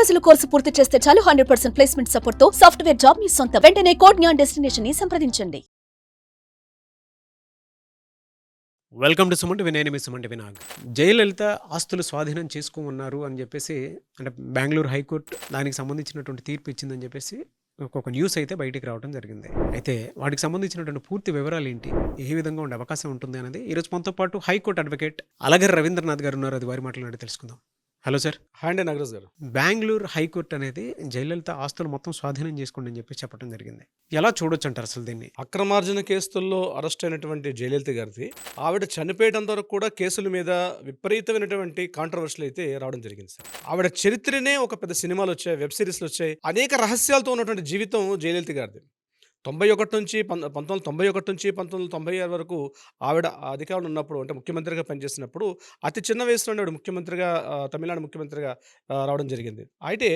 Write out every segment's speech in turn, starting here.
రోజుల కోర్సు పూర్తి చేస్తే చాలు హండ్రెడ్ పర్సెంట్ ప్లేస్మెంట్ సపోర్ట్తో సాఫ్ట్వేర్ జాబ్ మీ సొంత. వెంటనే కోడ్ న్యాన్ డెస్టినేషన్ని సంప్రదించండి. వెల్కమ్ టు సుమంటి వినయని మీ సుమంటి వినాగ్ జయలలిత ఆస్తులు స్వాధీనం చేసుకోమన్నారు అని చెప్పేసి అంటే బెంగళూరు హైకోర్టు దానికి సంబంధించినటువంటి తీర్పు ఇచ్చిందని చెప్పేసి ఒక న్యూస్ అయితే బయటికి రావడం జరిగింది. అయితే వాటికి సంబంధించినటువంటి పూర్తి వివరాలు ఏంటి? ఏ విధంగా ఉండే అవకాశం ఉంటుంది అనేది ఈరోజు మనతో పాటు హైకోర్టు అడ్వకేట్ అలగర్ రవీంద్రనాథ్ గారు ఉన్నారు. అది వారి మాట్లాడి తెలుసుకుందాం. Hello sir. హాయ్ అండి నాగరాజ్ గారు. బెంగళూరు హైకోర్టు అనేది జయలలిత ఆస్తులు మొత్తం స్వాధీనం చేసుకోండి అని చెప్పి చెప్పడం జరిగింది. ఎలా చూడొచ్చు అంటారు అసలు దీన్ని? అక్రమార్జన కేసుల్లో అరెస్ట్ అయినటువంటి జయలలిత గారిది ఆవిడ చనిపోయేటంత వరకు కూడా కేసుల మీద విపరీతమైనటువంటి కాంట్రవర్షియల్ అయితే రావడం జరిగింది సార్. ఆవిడ చరిత్రనే ఒక పెద్ద సినిమాలు వచ్చాయి వెబ్ సిరీస్లు వచ్చాయి అనేక రహస్యాలతో ఉన్నటువంటి జీవితం జయలలిత గారిది. తొంభై ఒకటి నుంచి పం పంతొమ్మిది వందల తొంభై ఒకటి నుంచి పంతొమ్మిది వందల తొంభై ఆరు వరకు ఆవిడ అధికారంలో ఉన్నప్పుడు అంటే ముఖ్యమంత్రిగా పనిచేసినప్పుడు అతి చిన్న వయసులోనే ఆవిడ ముఖ్యమంత్రిగా తమిళనాడు ముఖ్యమంత్రిగా రావడం జరిగింది. అయితే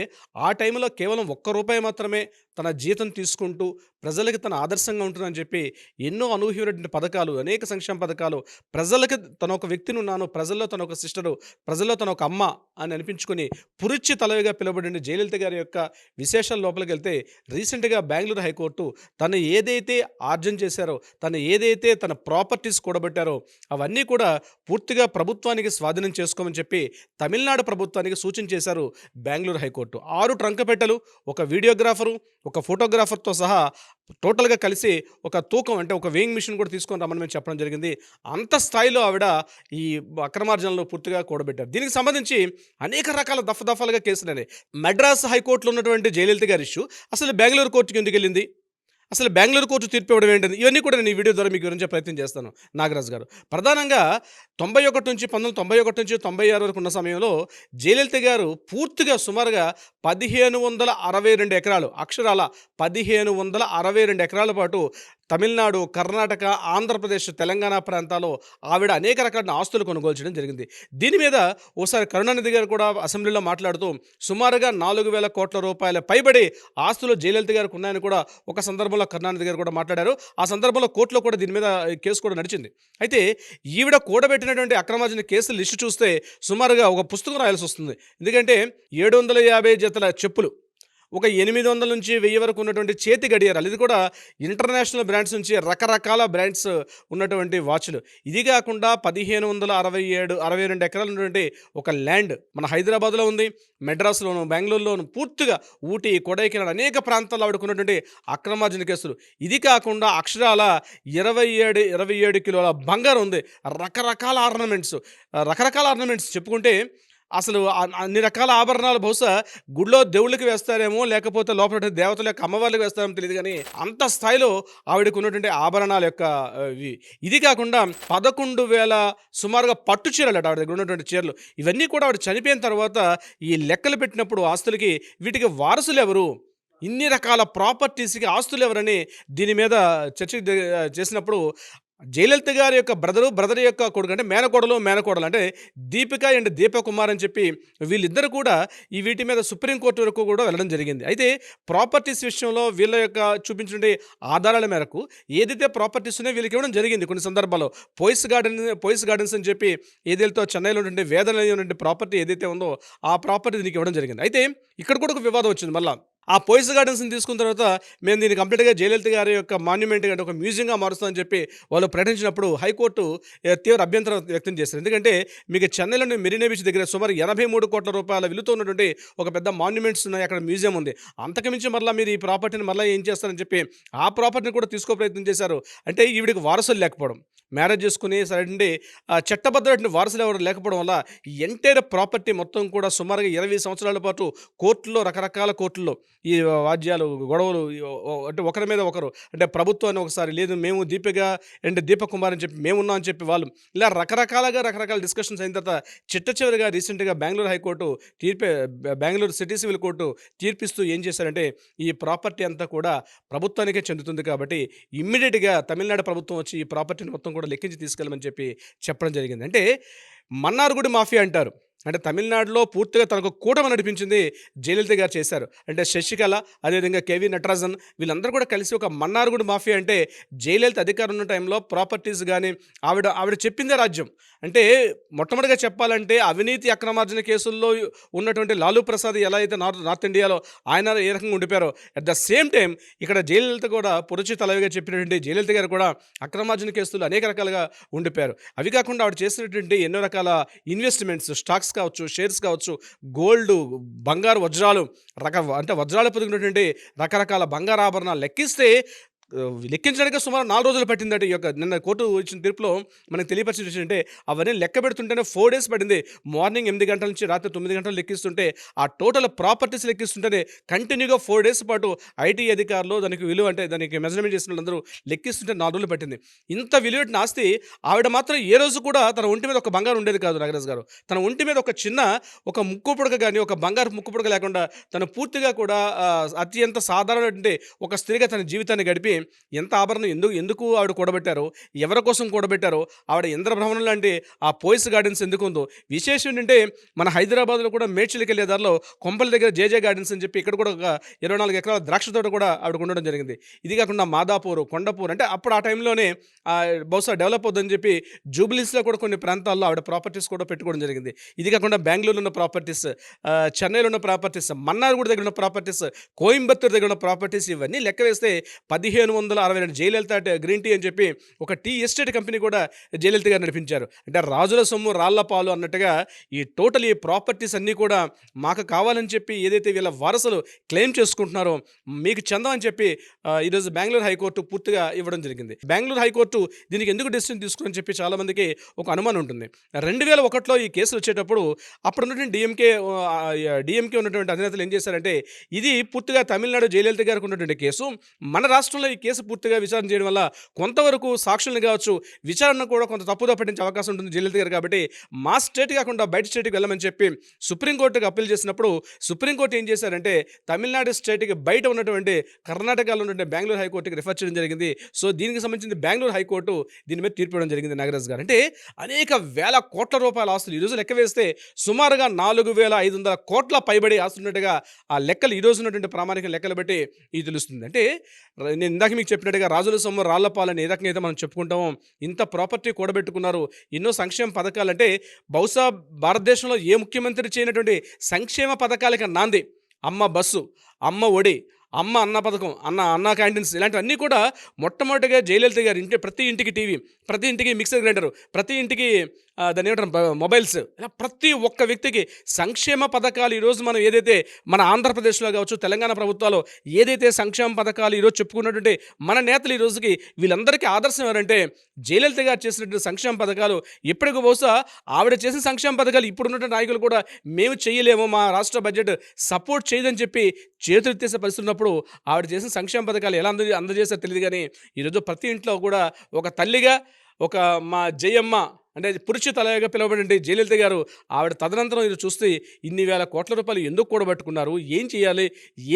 ఆ టైంలో కేవలం ఒక్క రూపాయి మాత్రమే తన జీతం తీసుకుంటూ ప్రజలకి తన ఆదర్శంగా ఉంటుందని చెప్పి ఎన్నో అనూహ్యమైనటువంటి పథకాలు అనేక సంక్షేమ పథకాలు ప్రజలకి తన ఒక వ్యక్తిని ఉన్నాను ప్రజల్లో తన ఒక సిస్టరు ప్రజల్లో తన ఒక అమ్మ అని అనిపించుకొని పురుచి తలవిగా పిలువబడిన జయలలిత గారి యొక్క విశేషాల లోపలికి వెళ్తే రీసెంట్గా బెంగళూరు హైకోర్టు తను ఏదైతే ఆర్జన చేశారో తను ఏదైతే తన ప్రాపర్టీస్ కూడబెట్టారో అవన్నీ కూడా పూర్తిగా ప్రభుత్వానికి స్వాధీనం చేసుకోమని చెప్పి తమిళనాడు ప్రభుత్వానికి సూచన చేశారు బెంగళూరు హైకోర్టు. ఆరు ట్రంకపెట్టెలు ఒక వీడియోగ్రాఫరు ఒక ఫోటోగ్రాఫర్తో సహా టోటల్గా కలిసి ఒక తూకం అంటే ఒక వేయింగ్ మిషన్ కూడా తీసుకొని రమ్మని మేము చెప్పడం జరిగింది. అంత స్థాయిలో ఆవిడ ఈ అక్రమార్జనలో పూర్తిగా కూడబెట్టారు. దీనికి సంబంధించి అనేక రకాల దఫ దఫాలుగా కేసులని మెడ్రాస్ హైకోర్టులో ఉన్నటువంటి జయలలిత గారి ఇష్యూ అసలు బెంగళూరు కోర్టుకి ఎందుకు వెళ్ళింది? అసలు బెంగళూరు కోర్టు తీర్పు ఇవ్వడం ఏంటని ఇవన్నీ కూడా నేను ఈ వీడియో ద్వారా మీకు వివరించే ప్రయత్నం చేస్తాను నాగరాజు గారు. ప్రధానంగా తొంభై ఒకటి నుంచి పంతొమ్మిది తొంభై ఒకటి నుంచి తొంభై ఆరు వరకు ఉన్న సమయంలో జయలలిత గారు పూర్తిగా సుమారుగా పదిహేను వందల అరవై రెండు ఎకరాలు అక్షరాల పదిహేను వందల అరవై రెండు ఎకరాల పాటు తమిళనాడు కర్ణాటక ఆంధ్రప్రదేశ్ తెలంగాణ ప్రాంతాల్లో ఆవిడ అనేక రకాల ఆస్తులు కొనుగోలు చేయడం జరిగింది. దీని మీద ఓసారి కరుణానిధి గారు కూడా అసెంబ్లీలో మాట్లాడుతూ సుమారుగా నాలుగు వేల కోట్ల రూపాయల పైబడి ఆస్తులు జయలలిత గారికి ఉన్నాయని కూడా ఒక సందర్భంలో కరుణానిధి గారు కూడా మాట్లాడారు. ఆ సందర్భంలో కోర్టులో కూడా దీని మీద కేసు కూడా నడిచింది. అయితే ఈవిడ కూడబెట్టినటువంటి అక్రమార్జన కేసు లిస్టు చూస్తే సుమారుగా ఒక పుస్తకం రాయాల్సి వస్తుంది. ఎందుకంటే ఏడు వందల యాభై జతల చెప్పులు ఒక ఎనిమిది వందల నుంచి వెయ్యి వరకు ఉన్నటువంటి చేతి గడియారాలు. ఇది కూడా ఇంటర్నేషనల్ బ్రాండ్స్ నుంచి రకరకాల బ్రాండ్స్ ఉన్నటువంటి వాచ్లు. ఇది కాకుండా పదిహేను వందల అరవై ఏడు అరవై రెండు ఎకరాలు ఉన్నటువంటి ఒక ల్యాండ్ మన హైదరాబాద్లో ఉంది మెడ్రాస్లోను బెంగళూరులోను పూర్తిగా ఊటీ కొడైకెనాల్ అనేక ప్రాంతాల్లో ఆవిడకున్నటువంటి అక్రమార్జన కేసులు. ఇది కాకుండా అక్షరాల ఇరవై ఏడు ఇరవై ఏడు కిలోల బంగారం ఉంది. రకరకాల ఆర్నమెంట్స్ రకరకాల ఆర్నమెంట్స్ చెప్పుకుంటే అసలు అన్ని రకాల ఆభరణాలు బహుశా గుడిలో దేవుళ్ళకి వేస్తారేమో లేకపోతే లోపల దేవతల యొక్క అమ్మవార్లకు వేస్తారేమో తెలియదు కానీ అంత స్థాయిలో ఆవిడకు ఉన్నటువంటి ఆభరణాల యొక్క ఇవి. ఇది కాకుండా పదకొండు వేల సుమారుగా పట్టు చీరలు ఆవిడ దగ్గర ఉన్నటువంటి చీరలు. ఇవన్నీ కూడా ఆవిడ చనిపోయిన తర్వాత ఈ లెక్కలు పెట్టినప్పుడు ఆస్తులకి వీటికి వారసులు ఎవరు? ఇన్ని రకాల ప్రాపర్టీస్కి ఆస్తులు ఎవరని దీని మీద చర్చ చేసినప్పుడు జయలలిత గారి యొక్క బ్రదరు బ్రదర్ యొక్క కొడుకు అంటే మేనకోడలు మేనకోడలు అంటే దీపిక అండ్ దీపకుమార్ అని చెప్పి వీళ్ళిద్దరు కూడా ఈ వీటి మీద సుప్రీంకోర్టు వరకు కూడా వెళ్ళడం జరిగింది. అయితే ప్రాపర్టీస్ విషయంలో వీళ్ళ యొక్క చూపించిన ఆధారాల మేరకు ఏదైతే ప్రాపర్టీస్ ఉన్నాయో వీళ్ళకి ఇవ్వడం జరిగింది కొన్ని సందర్భాల్లో. పోయిస్ గార్డెన్ పోయిస్ గార్డెన్స్ అని చెప్పి ఏదైతే చెన్నైలో ఉండే వేదనలో ఉన్నటువంటి ప్రాపర్టీ ఏదైతే ఉందో ఆ ప్రాపర్టీ దీనికి ఇవ్వడం జరిగింది. అయితే ఇక్కడ కూడా ఒక వివాదం వచ్చింది మళ్ళీ. ఆ పోయిస్ గార్డెన్స్ని తీసుకున్న తర్వాత మేము దీన్ని కంప్లీట్గా జయలలిత గారి యొక్క మాన్యుమెంట్ అంటే ఒక మ్యూజియంగా మారుస్తామని చెప్పి వాళ్ళు ప్రకటించినప్పుడు హైకోర్టు తీవ్ర అభ్యంతరం వ్యక్తం చేశారు. ఎందుకంటే మీకు చెన్నైలోని మెరీనా బీచ్ దగ్గర సుమారు ఎనభై మూడు కోట్ల రూపాయల విలువతో ఉన్నటువంటి ఒక పెద్ద మాన్యుమెంట్స్ ఉన్నాయి. అక్కడ మ్యూజియం ఉంది. అంతకుమించి మరలా మీరు ఈ ప్రాపర్టీని మరలా ఏం చేస్తారని చెప్పి ఆ ప్రాపర్టీని కూడా తీసుకో ప్రయత్నం చేశారు. అంటే ఈవిడికి వారసులు లేకపోవడం మ్యారేజ్ చేసుకుని సరే చట్టబద్ధమైన వారసులు ఎవరు లేకపోవడం వల్ల ఎంటైర్ ప్రాపర్టీ మొత్తం కూడా సుమారుగా ఇరవై సంవత్సరాల పాటు కోర్టులో రకరకాల కోర్టుల్లో ఈ వాద్యాలు గొడవలు అంటే ఒకరి మీద ఒకరు. అంటే ప్రభుత్వాన్ని ఒకసారి లేదు మేము దీపిక అంటే దీపక్ కుమార్ అని చెప్పి మేము ఉన్నాం అని చెప్పి వాళ్ళు. ఇలా రకరకాలుగా రకరకాల డిస్కషన్స్ అయిన తర్వాత చిట్ట చివరిగా రీసెంట్గా బెంగళూరు హైకోర్టు తీర్పే బెంగళూరు సిటీ సివిల్ కోర్టు తీర్పిస్తూ ఏం చేశారంటే ఈ ప్రాపర్టీ అంతా కూడా ప్రభుత్వానికే చెందుతుంది కాబట్టి ఇమ్మీడియట్గా తమిళనాడు ప్రభుత్వం వచ్చి ఈ ప్రాపర్టీని మొత్తం కూడా లెక్కించి తీసుకెళ్ళమని చెప్పి చెప్పడం జరిగింది. అంటే మన్నార్గుడి మాఫియా అంటారు. అంటే తమిళనాడులో పూర్తిగా తనకు కూటమి నడిపించింది జయలలిత గారు చేశారు. అంటే శశికళ అదేవిధంగా కేవీ నటరాజన్ వీళ్ళందరూ కూడా కలిసి ఒక మన్నార్గుడి మాఫియా అంటే జయలలిత అధికారం ఉన్న టైంలో ప్రాపర్టీస్ కానీ ఆవిడ ఆవిడ చెప్పిందే రాజ్యం. అంటే మొట్టమొదటిగా చెప్పాలంటే అవినీతి అక్రమార్జన కేసుల్లో ఉన్నటువంటి లాలూ ప్రసాద్ ఎలా అయితే నార్త్ నార్త్ ఇండియాలో ఆయన ఏ రకంగా ఉండిపోయారో అట్ ద సేమ్ టైం ఇక్కడ జయలలిత కూడా పురుచి తలవిగా చెప్పినటువంటి జయలలిత గారు కూడా అక్రమార్జన కేసులు అనేక రకాలుగా ఉండిపోయారు. అవి కాకుండా ఆవిడ చేసినటువంటి ఎన్నో రకాల ఇన్వెస్ట్మెంట్స్ స్టాక్స్ కావచ్చు షేర్స్ కావచ్చు గోల్డ్ బంగారు వజ్రాలు రక అంటే వజ్రాలు పొదిగినటువంటి రకరకాల బంగారు ఆభరణాలు లెక్కిస్తే లెక్కించడానికి సుమారు నాలుగు రోజులు పట్టిందట ఈ యొక్క నిన్న కోర్టు ఇచ్చిన తీర్పులో మనకు తెలియపరిచిన విషయం అంటే అవన్నీ లెక్క పెడుతుంటేనే ఫోర్ డేస్ పడింది మార్నింగ్ ఎనిమిది గంటల నుంచి రాత్రి తొమ్మిది గంటలు లెక్కిస్తుంటే ఆ టోటల్ ప్రాపర్టీస్ లెక్కిస్తుంటేనే కంటిన్యూగా ఫోర్ డేస్ పాటు ఐటీ అధికారులు దానికి విలువ అంటే దానికి మెజర్మెంట్ చేసిన వాళ్ళందరూ లెక్కిస్తుంటే నాలుగు రోజులు పట్టింది. ఇంత విలువైన ఆస్తి ఆవిడ మాత్రం ఏ రోజు కూడా తన ఒంటి మీద ఒక బంగారం ఉండేది కాదు నాగరాజు గారు. తన ఒంటి మీద ఒక చిన్న ఒక ముక్కు పుడక కానీ ఒక బంగారు ముక్కు పుడక లేకుండా తను పూర్తిగా కూడా అత్యంత సాధారణ ఒక స్త్రీగా తన జీవితాన్ని గడిపి ఎంత ఆభరణం ఎందుకు ఎందుకు ఆవిడ కూడబెట్టారో ఎవరి కోసం కూడబెట్టారో ఆవిడ ఇంద్రభ్రమణం లాంటి ఆ పోయిస్ గార్డెన్స్ ఎందుకు ఉందో. విశేషం ఏంటంటే మన హైదరాబాద్లో కూడా మేడ్చల్కి వెళ్ళే దారిలో కొంపల దగ్గర జేజే గార్డెన్స్ అని చెప్పి ఇక్కడ కూడా ఒక ఇరవై నాలుగు ఎకరాల ద్రాక్ష తోట కూడా ఆవిడ ఉండడం జరిగింది. ఇది కాకుండా మాదాపూర్ కొండపూర్ అంటే అప్పుడు ఆ టైంలోనే బహుశా డెవలప్ అవుతుందని చెప్పి జూబిలీస్లో కూడా కొన్ని ప్రాంతాల్లో ఆవిడ ప్రాపర్టీస్ కూడా పెట్టుకోవడం జరిగింది. ఇది కాకుండా బెంగళూరులో ఉన్న ప్రాపర్టీస్ చెన్నైలో ఉన్న ప్రాపర్టీస్ మన్నార్గూడ దగ్గర ఉన్న ప్రాపర్టీస్ కోయంబత్తూరు దగ్గర ఉన్న ప్రాపర్టీస్ ఇవన్నీ లెక్క వేస్తే పదిహేను వందల అరవై రెండు జయలలిత గ్రీన్ టీ అని చెప్పి ఒక టీ ఎస్టేట్ కంపెనీ కూడా జయలలిత గారు నడిపించారు. అంటే రాజుల సొమ్ము రాళ్ళ పాలు అన్నట్టుగా ఈ టోటల్ ఈ ప్రాపర్టీస్ అన్నీ కూడా మాకు కావాలని చెప్పి ఏదైతే వీళ్ళ వారసులు క్లెయిమ్ చేసుకుంటున్నారో మీకు చందమని అని చెప్పి ఈరోజు బెంగళూరు హైకోర్టు పూర్తిగా ఇవ్వడం జరిగింది. బెంగళూరు హైకోర్టు దీనికి ఎందుకు డెసిషన్ తీసుకుని చెప్పి చాలామందికి ఒక అనుమానం ఉంటుంది. రెండు వేల ఒకటిలో ఈ కేసులు వచ్చేటప్పుడు అప్పుడు ఉన్నటువంటి డిఎంకే డిఎంకే ఉన్నటువంటి అధినేతలు ఏం చేశారంటే ఇది పూర్తిగా తమిళనాడు జయలలిత గారికి ఉన్నటువంటి కేసు. మన రాష్ట్రంలో ఈ కేసు పూర్తిగా విచారణ చేయడం వల్ల కొంతవరకు సాక్షులను కావచ్చు విచారణ కూడా కొంత తప్పుదో పట్టించే అవకాశం ఉంటుంది జయలలిత గారు కాబట్టి మా స్టేట్ కాకుండా బయట స్టేట్కి వెళ్ళమని చెప్పి సుప్రీంకోర్టుకు అప్పీల్ చేసినప్పుడు సుప్రీంకోర్టు ఏం చేశారంటే తమిళనాడు స్టేట్కి బయట ఉన్నటువంటి కర్ణాటకలో ఉన్నటువంటి బెంగళూరు హైకోర్టుకి రిఫర్ చేయడం జరిగింది. సో దీనికి సంబంధించి బెంగళూరు హైకోర్టు దీని మీద తీర్పు ఇవ్వడం జరిగింది నాగరాజ్ గారు. అంటే అనేక వేల కోట్ల రూపాయల ఆస్తులు ఈరోజు లెక్క వేస్తే సుమారుగా నాలుగు వేల ఐదు వందల కోట్ల పైబడి ఆస్తున్నట్టుగా ఆ లెక్కలు ఈరోజు ఉన్నటువంటి ప్రామాణిక లెక్కలు బట్టి ఇది తెలుస్తుంది. అంటే నేను ఇందాక మీకు చెప్పినట్టుగా రాజుల సొమ్ము రాళ్ళపాలని ఏ రకంగా అయితే మనం చెప్పుకుంటామో ఇంత ప్రాపర్టీ కూడబెట్టుకున్నారు ఎన్నో సంక్షేమ పథకాలు అంటే బహుశా భారతదేశంలో ఏ ముఖ్యమంత్రి చేయనటువంటి సంక్షేమ పథకాలకి నాంది. అమ్మ బస్సు అమ్మ ఒడి అమ్మ అన్న పథకం అన్న అన్న క్యాంటీన్స్ ఇలాంటివన్నీ కూడా మొట్టమొదటిగా జయలలిత గారు ఇంటి ప్రతి ఇంటికి టీవీ ప్రతి ఇంటికి మిక్సర్ గ్రైండర్ ప్రతి ఇంటికి దాని దాన్ని ఏమంటారు మొబైల్స్ ఇలా ప్రతి ఒక్క వ్యక్తికి సంక్షేమ పథకాలు ఈరోజు మనం ఏదైతే మన ఆంధ్రప్రదేశ్లో కావచ్చు తెలంగాణ ప్రభుత్వాలు ఏదైతే సంక్షేమ పథకాలు ఈరోజు చెప్పుకున్నటువంటి మన నేతలు ఈ రోజుకి వీళ్ళందరికీ ఆదర్శం ఎవరంటే జయలలిత గారు చేసినటువంటి సంక్షేమ పథకాలు. ఇప్పటికి బహుశా ఆవిడ చేసిన సంక్షేమ పథకాలు ఇప్పుడున్నటువంటి నాయకులు కూడా మేము చేయలేము మా రాష్ట్ర బడ్జెట్ సపోర్ట్ చేయదని చెప్పి చేతులు తీసే ఉన్నప్పుడు ఆవిడ చేసిన సంక్షేమ పథకాలు ఎలా అంద అందజేస్తారో తెలియదు కానీ ఈరోజు ప్రతి ఇంట్లో కూడా ఒక తల్లిగా ఒక మా జయమ్మ అంటే పురుష తలగా పిలువబడి జయలలిత గారు ఆవిడ తదనంతరం ఇది చూస్తే ఇన్ని వేల కోట్ల రూపాయలు ఎందుకు కూడబెట్టుకున్నారు? ఏం చేయాలి?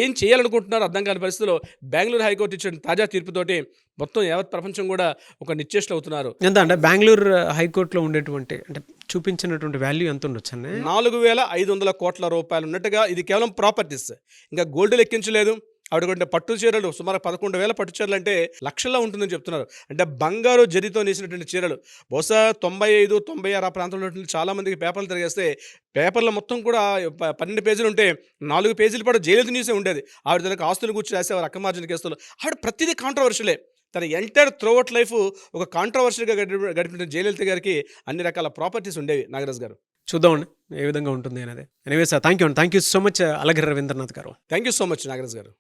ఏం చేయాలనుకుంటున్నారు? అర్థం కాని పరిస్థితిలో బెంగళూరు హైకోర్టు ఇచ్చిన తాజా తీర్పుతోటి మొత్తం యావత్ ప్రపంచం కూడా ఒక నిశ్చేష్లు అవుతున్నారు. ఎంత అంటే బెంగళూరు హైకోర్టులో ఉండేటువంటి అంటే చూపించినటువంటి వాల్యూ ఎంత ఉండొచ్చు నాలుగు వేల ఐదు వందల కోట్ల రూపాయలు ఉన్నట్టుగా ఇది కేవలం ప్రాపర్టీస్. ఇంకా గోల్డ్ లెక్కించలేదు. ఆవిడ పట్టు చీరలు సుమారు పదకొండు వేల పట్టు చీరలు అంటే లక్షల్లో ఉంటుందని చెప్తున్నారు. అంటే బంగారు జరితో నేసినటువంటి చీరలు. బహుశా తొంభై ఐదు తొంభై ఆరు ఆ ప్రాంతంలో ఉన్నటువంటి పేపర్లు తిరిగేస్తే పేపర్లు మొత్తం కూడా ప- పన్నెండు పేజీలు ఉంటే నాలుగు పేజీలు పాటు జైలు న్యూసే ఉండేది. ఆవిడ తనకు ఆస్తులు కూర్చి రాసేవారు అక్కమార్జన కేసులు. ఆవిడ ప్రతిదీ కాంట్రవర్షియలే తన ఎంటైర్ త్రోఅవుట్ లైఫ్ ఒక కాంట్రవర్షియల్గా గడిపి గడిపిన జయలలిత గారికి అన్ని రకాల ప్రాపర్టీస్ ఉండేవి. నాగరాజ్ గారు. చూద్దామండి ఏ విధంగా ఉంటుంది అనేది. ఎనివే థ్యాంక్ యూ అండి. Thank you so much Alagar Ravindranath garu. Thank you so much Nagaraj garu.